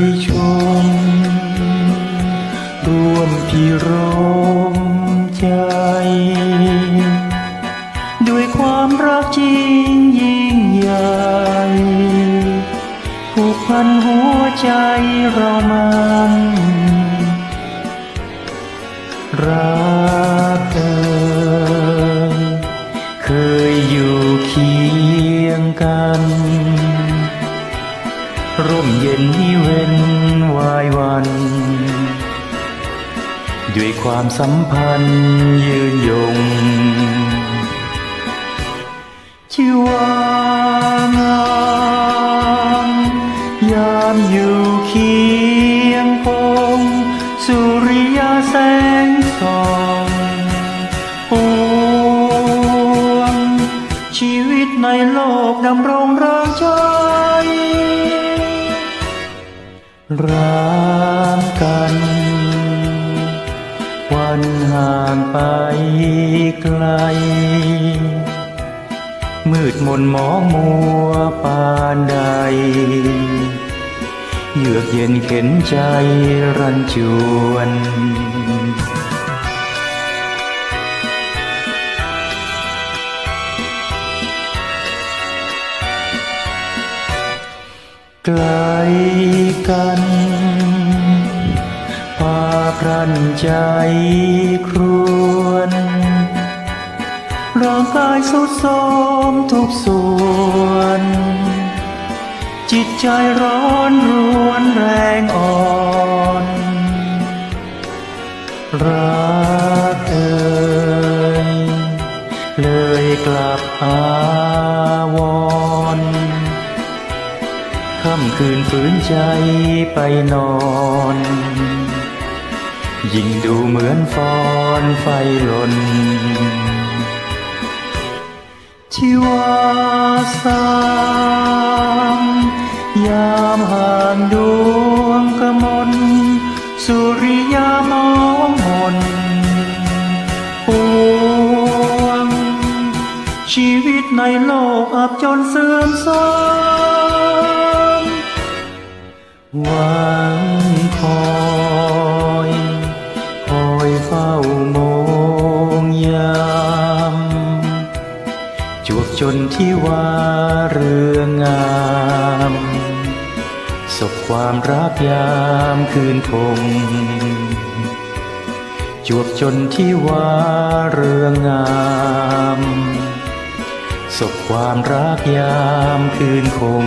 ยชม ร่วมพิรมใจ ด้วยความรักจริงยิ่งใหญ่ผูกพันหัวใจรามันรักเธอเคยอยู่เคียงกัน ร่มเย็นที่เว้นวายวัน ด้วยความสัมพันธ์ยืนยงที่ว่างามยามอยู่เคียงคงสุริยาแสงส่องปวงชีวิตในโลกดำรงริงใจ รักกัน วันห่างไปไกล มืดมนมองมัวปานใด เยือกเย็นเข็นใจรันจวน ไกลกันพาพรันใจครวนร่างกายสุดโทมทุกส่วน จิตใจร้อนรวนแรงอ่อนรักเอ่ยเลยกลับอาวร ค่ำคืนฝืนใจไปนอน ยิ่งดูเหมือนฟอนไฟหล่นที่ว่าสามยามห่างดวงกมลสุริยามองมนปวง ชีวิตในโลกอับจนเสื่อมทรม เฝ้ามองยามจวบจนที่ว่าเรื่องงามศพความรักยามคืนคงจวบจนที่ว่าเรื่องงามศพความรักยามคืนคง